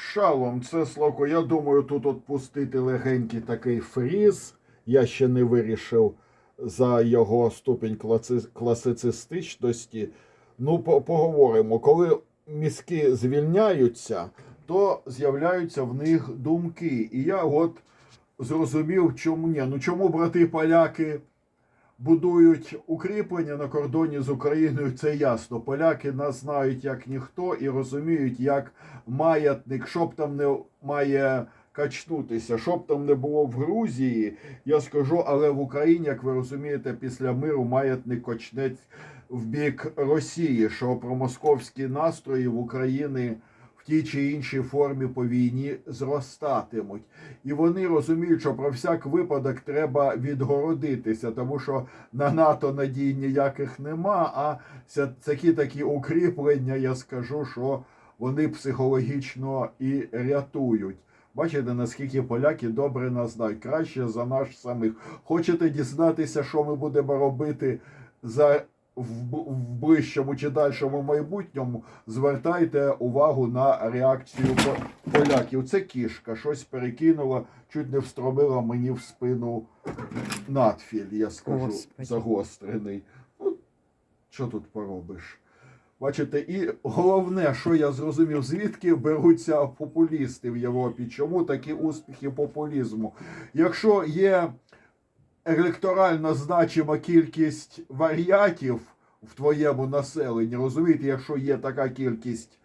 Шалом, це Славко. Я думаю, тут от пустити легенький такий фріз. Я ще не вирішив за його ступінь класи- класицистичності. Ну, по- поговоримо. Коли мізки звільняються, то з'являються в них думки. І я от зрозумів, чому ні. Ну чому брати поляки будують укріплення на кордоні з Україною, це ясно. Поляки нас знають як ніхто і розуміють, як маятник, що б там не має качнутися, що б там не було в Грузії, я скажу, але в Україні, як ви розумієте, після миру маятник качне в бік Росії, що промосковські настрої в Україні тій чи іншій формі по війні зростатимуть. І вони розуміють, що про всяк випадок треба відгородитися, тому що на НАТО надій ніяких нема. А такі такі укріплення, я скажу, що вони психологічно і рятують. Бачите, наскільки поляки добре нас знають, краще за нас самих. Хочете дізнатися, що ми будемо робити за в, ближчому чи дальшому майбутньому, звертайте увагу на реакцію поляків. Це кішка, щось перекинула, чуть не встромила мені в спину надфіль, я скажу, Господи. загострений. Ну, що тут поробиш? Бачите, і головне, що я зрозумів, звідки беруться популісти в Європі. Чому такі успіхи популізму? Якщо є електорально значима кількість варіатів в твоєму населенні, розумієте, якщо є така кількість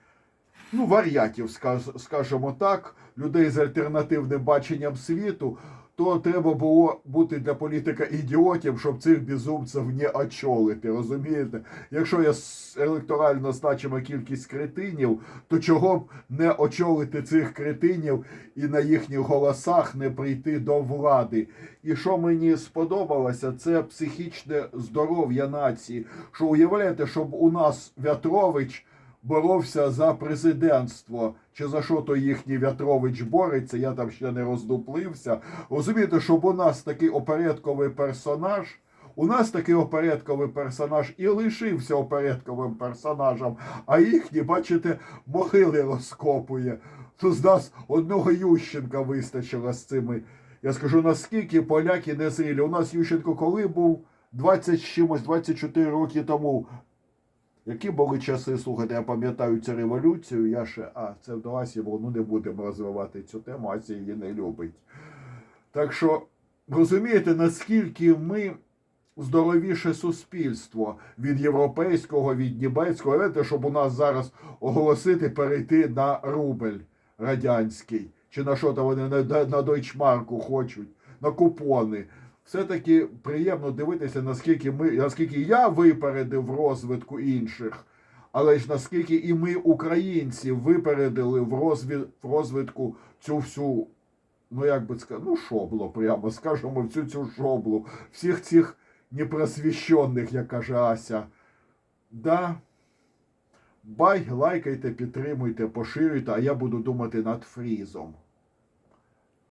ну, варіатів, скаж- скажімо так, людей з альтернативним баченням світу, то треба було бути для політика ідіотів, щоб цих безумців не очолити. Розумієте? Якщо є електорально значима кількість кретинів, то чого б не очолити цих кретинів і на їхніх голосах не прийти до влади? І що мені сподобалося, це психічне здоров'я нації. Що уявляєте, щоб у нас Вятрович боровся за президентство, чи за що то їхній Вятрович бореться, я там ще не роздуплився. Розумієте, щоб у нас такий опередковий персонаж. У нас такий опередковий персонаж і лишився опередковим персонажем, а їхні, бачите, могили розкопує. То з нас одного Ющенка вистачило з цими. Я скажу, наскільки поляки не зрілі. У нас Ющенко коли був 20 з чимось, 24 роки тому. Які були часи, слухайте, я пам'ятаю цю революцію, я ще, а, це до Асі було, ну не будемо розвивати цю тему, Ася її не любить. Так що, розумієте, наскільки ми здоровіше суспільство від європейського, від німецького, знаєте, щоб у нас зараз оголосити перейти на рубль радянський, чи на що там вони на, на, на дойчмарку хочуть, на купони. Все-таки приємно дивитися, наскільки ми, наскільки я випередив розвитку інших, але ж наскільки і ми, українці, випередили в, розві, в розвитку цю всю, ну як би сказати, ну шоблу, прямо скажемо, всю цю шоблу, всіх цих непросвіщених, як каже Ася. Да. Бай, лайкайте, підтримуйте, поширюйте, а я буду думати над фрізом.